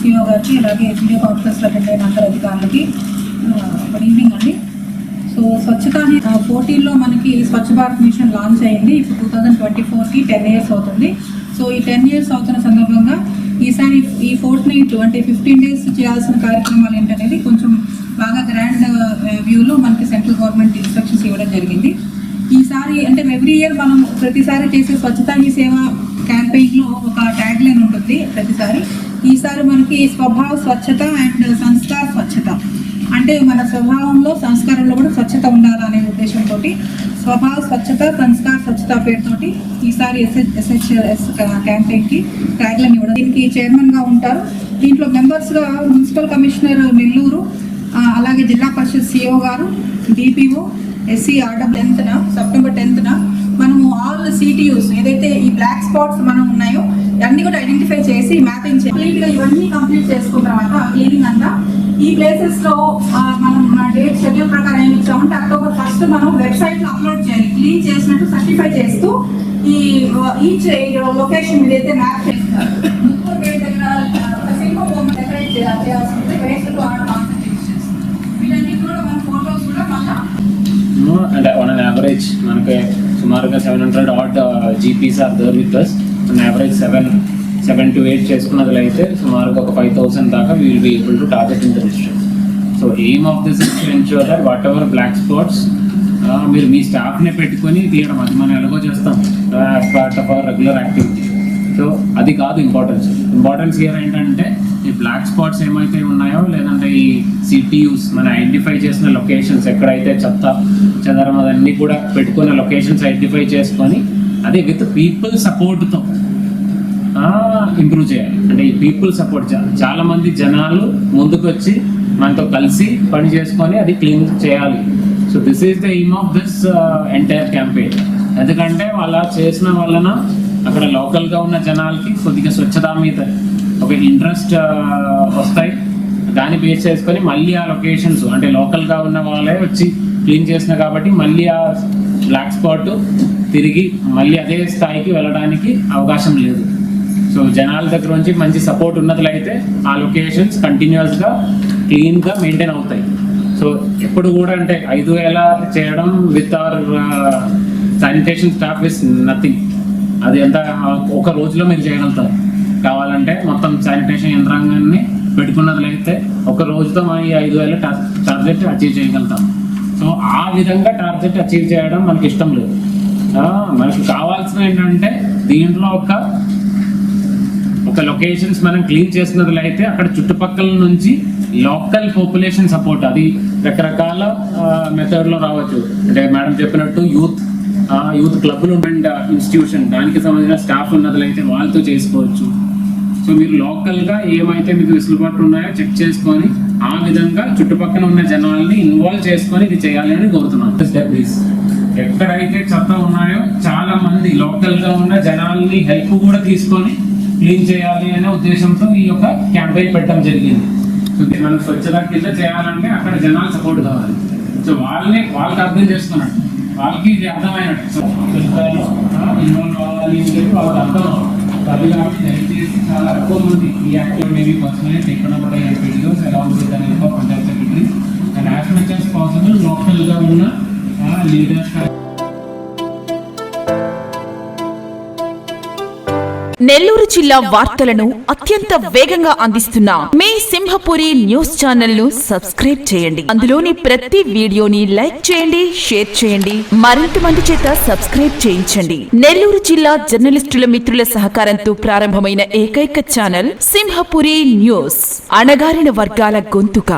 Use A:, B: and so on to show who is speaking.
A: CO గారికి అలాగే video కాన్ఫరెన్స్లో అటెండ్ అయిన అందరు అధికారులకి గుడ్ ఈవినింగ్ అండి. సో స్వచ్ఛత పోటీల్లో మనకి స్వచ్ఛ భారత్ మిషన్ లాంచ్ అయింది. ఇప్పుడు టూ థౌజండ్ ట్వంటీ ఫోర్కి టెన్ ఇయర్స్ అవుతుంది. సో ఈ టెన్ ఇయర్స్ అవుతున్న సందర్భంగా ఈసారి ఈ ఫోర్త్ నైట్ అంటే ఫిఫ్టీన్ డేస్ చేయాల్సిన కార్యక్రమాలు వ్యూలో మనకి సెంట్రల్ గవర్నమెంట్ ఇన్స్ట్రక్షన్స్ ఇవ్వడం జరిగింది. ఈసారి అంటే ఎవ్రీ ఇయర్ మనం ప్రతిసారి చేసే స్వచ్ఛతా హీ సేవ క్యాంపెయిన్లో ఒక ట్యాగ్ లైన్ ఉంటుంది ప్రతిసారి. ఈసారి మనకి స్వభావ స్వచ్ఛత అండ్ సంస్కార స్వచ్ఛత. అంటే మన స్వభావంలో సంస్కారంలో కూడా స్వచ్ఛత ఉండాలనే ఉద్దేశంతో స్వభావ స్వచ్ఛత సంస్కార స్వచ్ఛత పేరుతోటి ఈసారి ఎస్హెచ్ ఎస్హెచ్ఎస్ క్యాంపెయిన్కి ట్యాగ్లను ట్యాగ్ లైన్ ఇవ్వడం. దీనికి చైర్మన్గా ఉంటారు. దీంట్లో మెంబర్స్గా మున్సిపల్ కమిషనర్ నెల్లూరు అలాగే జిల్లా పరిషత్ సిఓ గారు డిపిఓ ఎస్సీ ఆర్డబ్ల్యూ టెన్త్న సెప్టెంబర్ టెన్త్న మనము ఆల్ సిటియూస్ ఏదైతే ఈ బ్లాక్ స్పాట్స్ మనం ఉన్నాయో అన్ని కూడా ఐడెంటిఫై చేసి మ్యాపింగ్ కంప్లీట్ ఇవన్నీ కంప్లీట్ చేసుకున్న తర్వాత క్లీనింగ్ అంతా ఈ ప్లేసెస్లో మనం డేట్ షెడ్యూల్ ప్రకారం ఏమి ఇచ్చామంటే అక్టోబర్ ఫస్ట్ మనం వెబ్సైట్లో అప్లోడ్ చేయాలి. క్లీన్ చేసినట్టు సర్టిఫై చేస్తూ ఈ ఈచ్ లొకేషన్ ఏదైతే మ్యాప్ చేస్తారు దగ్గర ఒక సింహం బొమ్మ డెకరేట్ చేయాల్సి ఉంటుంది వేస్ట్ టు ఆర్ట్ కాన్సన్ట్రేషన్స్ వీటన్నిటి కూడా మన ఫోటోస్ కూడా మళ్ళీ
B: అంటే ఆన్ అన్ యావరేజ్ మనకి సుమారుగా seven hundred odd GPs are there with us and average seven seven to eight చేసుకున్నది అయితే సుమారుగా ఒక ఫైవ్ థౌసండ్ దాకా will be able to target in the district so aim of this is to ensure that whatever black spots మీరు మీ స్టాఫ్నే పెట్టుకొని తీయడం. అది మనం ఎలాగో చేస్తాం. As part of our regular activity so అది కాదు ఇంపార్టెన్స్ ఇంపార్టెన్స్ ఇయర్ ఏంటంటే ఈ బ్లాక్ స్పాట్స్ ఏమైతే ఉన్నాయో లేదంటే ఈ సిటీయూస్ మనం ఐడెంటిఫై చేసిన లొకేషన్స్ ఎక్కడైతే చెత్త చెదరం అదన్నీ కూడా పెట్టుకున్న లొకేషన్స్ ఐడెంటిఫై చేసుకొని అదే విత్ పీపుల్ సపోర్ట్తో ఇంప్రూవ్ చేయాలి. అంటే ఈ పీపుల్ సపోర్ట్ చాలా మంది జనాలు ముందుకు వచ్చి మనతో కలిసి పని చేసుకొని అది క్లీన్ చేయాలి. So this is the aim of this entire campaign ఎందుకంటే వాళ్ళ చేసిన వలన అక్కడ లోకల్గా ఉన్న జనాలకి కొద్దిగా స్వచ్ఛత మీద ఒక ఇంట్రెస్ట్ వస్తాయి. దాన్ని బేస్ చేసుకొని మళ్ళీ ఆ లొకేషన్స్ అంటే లోకల్గా ఉన్న వాళ్ళే వచ్చి క్లీన్ చేసిన కాబట్టి మళ్ళీ ఆ బ్లాక్ స్పాట్ తిరిగి మళ్ళీ అదే స్థాయికి వెళ్ళడానికి అవకాశం లేదు. సో జనాల దగ్గర నుంచి మంచి సపోర్ట్ ఉన్నట్లయితే ఆ లొకేషన్స్ కంటిన్యూస్గా క్లీన్గా మెయింటైన్ అవుతాయి. సో ఎప్పుడు కూడా అంటే ఐదు వేల చేయడం with our sanitation staff is nothing అది ఎంత ఒక రోజులో మీరు చేయగలుగుతారు. కావాలంటే మొత్తం శానిటేషన్ యంత్రాంగాన్ని పెట్టుకున్నట్లయితే ఒక రోజుతో మనం ఈ ఐదు వేల టార్గెట్ అచీవ్ చేయగలుగుతాం. సో ఆ విధంగా టార్గెట్ అచీవ్ చేయడం మనకి ఇష్టం లేదు. మనకి కావాల్సిన ఏంటంటే దీంట్లో ఒక ఒక లొకేషన్స్ మనం క్లీన్ చేసినట్లయితే అక్కడ చుట్టుపక్కల నుంచి లోకల్ పాపులేషన్ సపోర్ట్ అది రకరకాల మెథడ్లో రావచ్చు. అంటే మేడం చెప్పినట్టు యూత్ యూత్ క్లబ్లు అండ్ ఇన్స్టిట్యూషన్ దానికి సంబంధించిన స్టాఫ్ ఉన్నట్లయితే వాళ్ళతో చేసుకోవచ్చు. సో మీరు లోకల్గా ఏమైతే మీకు వెసులుబాటు ఉన్నాయో చెక్ చేసుకొని ఆ విధంగా చుట్టుపక్కల ఉన్న జనాల్ని ఇన్వాల్వ్ చేసుకొని ఇది చేయాలి అని కోరుతున్నాను. ఎక్కడైతే చెత్త ఉన్నాయో చాలా మంది లోకల్గా ఉన్న జనాల్ని హెల్ప్ కూడా తీసుకొని క్లీన్ చేయాలి అనే ఉద్దేశంతో ఈ యొక్క క్యాంపెయిన్ పెట్టడం జరిగింది. సో మనం స్వచ్ఛత కింద చేయాలంటే అక్కడ జనాలు సపోర్ట్ కావాలి. సో వాళ్ళని వాళ్ళకి అర్థం చేసుకున్నాడు వాళ్ళకి ఇది అర్థమైనట్టు. ఇన్వాల్వ్ అవ్వాలి అని చెప్పి వాళ్ళకి అర్థం అవ్వాలి. సో కాబట్టి దయచేసి చాలా ఎక్కువ మంది ఈ యాక్టివ్ మేబీ పర్సనలీ ఎక్కడ up by videos along with an info panchayat secretary and as much as possible లోకల్గా ఉన్న లీడర్స్
C: నెల్లూరు జిల్లా వార్తలను అత్యంత వేగంగా అందిస్తున్న మే సింహపురి న్యూస్ ఛానల్ను సబ్స్క్రైబ్ చేయండి. అందులోని ప్రతి వీడియోని లైక్ చేయండి షేర్ చేయండి. మరింత మంది చేత సబ్స్క్రైబ్ చేయించండి. నెల్లూరు జిల్లా జర్నలిస్టుల మిత్రుల సహకారంతో ప్రారంభమైన ఏకైక ఛానల్ సింహపురి న్యూస్. అణగారిన వర్గాల గొంతుక.